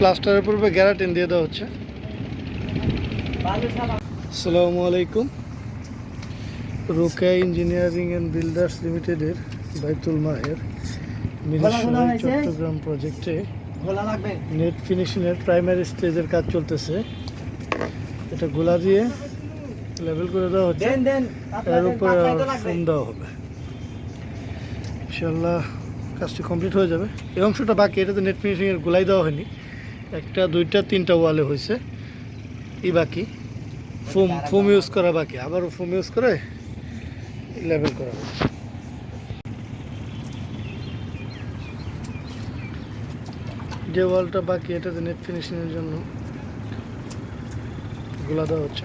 প্লাস্টারের পূর্বে গ্যারাটিন দিয়ে দেওয়া হচ্ছে। আসসালামু আলাইকুম। রোকেয়া ইঞ্জিনিয়ারিং অ্যান্ড বিল্ডার্স লিমিটেডের বাইতুল মাহের চট্টগ্রাম প্রজেক্টে নেট ফিনিশিংয়ের প্রাইমারি স্টেজের কাজ চলতেছে। এটা গোলা দিয়ে লেভেল করে দেওয়া হচ্ছে। এর উপরে ফোম দেওয়া হবে। ইনশাল্লাহ কাজটি কমপ্লিট হয়ে যাবে। এই অংশটা বাকি এটাতে নেট ফিনিশিংয়ের গোলাই দেওয়া হয়নি। একটা, দুইটা, তিনটা ওয়ালে হয়েছে। এই বাকি। ফোম ফোম ইউজ করা বাকি। আবারও ফোম ইউজ করে লেভেল করা যে ওয়ালটা বাকি, এটাতে নেট ফিনিশিংয়ের জন্য গোলা দেওয়া হচ্ছে।